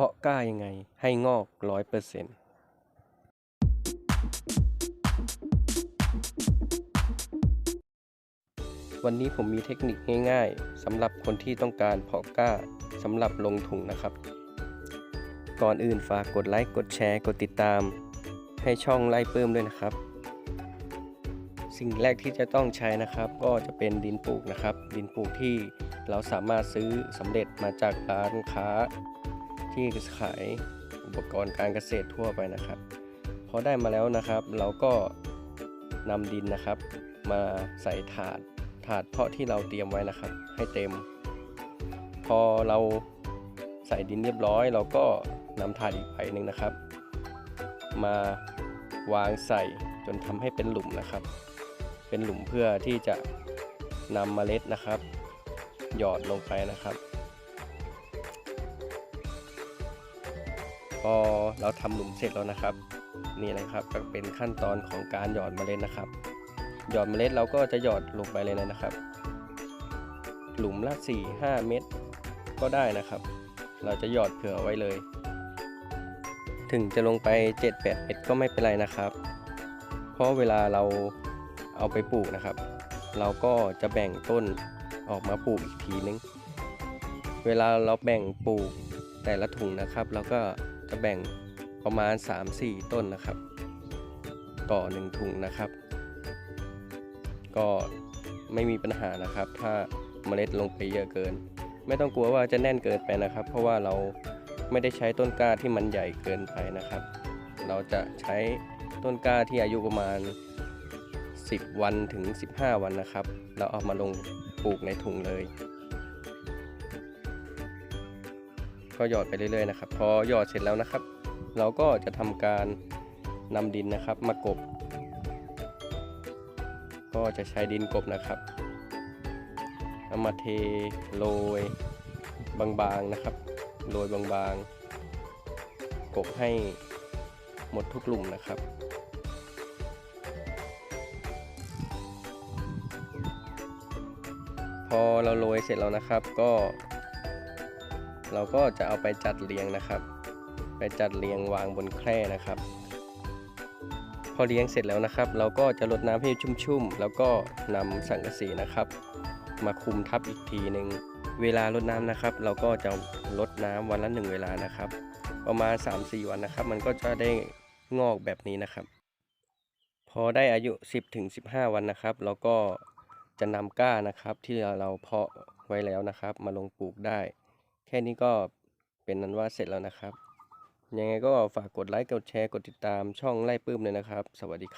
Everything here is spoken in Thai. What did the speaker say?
เพาะกล้ายังไงให้งอกร้อยเปอร์เซ็นต์วันนี้ผมมีเทคนิคง่ายๆสำหรับคนที่ต้องการเพาะกล้าสำหรับลงถุงนะครับ ก่อนอื่นฝากกดไลค์กดแชร์กดติดตาม ให้ช่องไล่เพิ่มด้วยนะครับ สิ่งแรกที่จะต้องใช้นะครับ ก็จะเป็นดินปลูกนะครับ ดินปลูกที่เราสามารถซื้อสำเร็จมาจากร้านค้า ที่ขายอุปกรณ์การเกษตรทั่วไปนะครับพอได้มาแล้วนะครับ เราก็นำดินนะครับ มาใส่ถาดถาดเพาะที่เราเตรียมไว้นะครับ ให้เต็ม พอเราใส่ดินเรียบร้อย เราก็นำถาดอีกใบหนึ่งนะครับ มาวางใส่จนทำให้เป็นหลุมนะครับ เป็นหลุมเพื่อที่จะนำเมล็ดนะครับ หยอดลงไปนะครับ อเราทำหลุมเสร็จแล้วนะครับ นี่นะครับก็เป็นขั้นตอนของการหยอดเมล็ดนะครับ หยอดเมล็ดเราก็จะหยอดลงไปเลยนะครับ หลุมละ 4-5 เม็ดก็ได้นะครับ เราจะหยอดเผื่อไว้เลย ถึงจะลงไป7-8เม็ดก็ไม่เป็นไรนะครับ เพราะเวลาเราเอาไปปลูกนะครับ เราก็จะแบ่งต้นออกมาปลูกอีกทีนึง เวลาเราแบ่งปลูกแต่ละถุงนะครับ เราก็ จะแบ่งประมาณ 3-4 ต้นนะครับ ต่อหนึ่งถุงนะครับ ก็ไม่มีปัญหานะครับ ถ้าเมล็ดลงไปเยอะเกิน ไม่ต้องกลัวว่าจะแน่นเกินไปนะครับ เพราะว่าเราไม่ได้ใช้ต้นกล้าที่มันใหญ่เกินไปนะครับ เราจะใช้ต้นกล้าที่อายุประมาณ 10 วันถึง 15 วันนะครับ เราเอามาลงปลูกในถุงเลย ก็หยอดไปเรื่อยๆนะครับพอหยอดเสร็จแล้วนะครับ เราก็จะทำการนำดินนะครับ มากบ ก็จะใช้ดินกบนะครับเอามาเทโรยบางๆนะครับโรยบางๆ กบให้หมดทุกหลุมนะครับพอเราโรยเสร็จแล้วนะครับ ก็ เราก็จะเอาไปจัดเรียงนะครับ ไปจัดเรียงวางบนแคร่นะครับ พอเลี้ยงเสร็จแล้วนะครับ เราก็จะรดน้ำให้ชุ่มๆ แล้วก็นำสังกะสีนะครับ มาคุมทับอีกทีหนึ่งเวลารดน้ำนะครับ เราก็จะรดน้ำวันละหนึ่งเวลานะครับ ประมาณ 3-4 วันนะครับ มันก็จะได้งอกแบบนี้นะครับ พอได้อายุ 10-15 วันนะครับ เราก็จะนำก้านะครับที่เราเพาะไว้แล้วนะครับ มาลงปลูกได้ แค่นี้ก็เป็นนั้นว่าเสร็จแล้วนะครับ ยังไงก็ฝากกดไลค์ กดแชร์ กดติดตามช่องไล่ปื้มเลยนะครับ สวัสดีครับ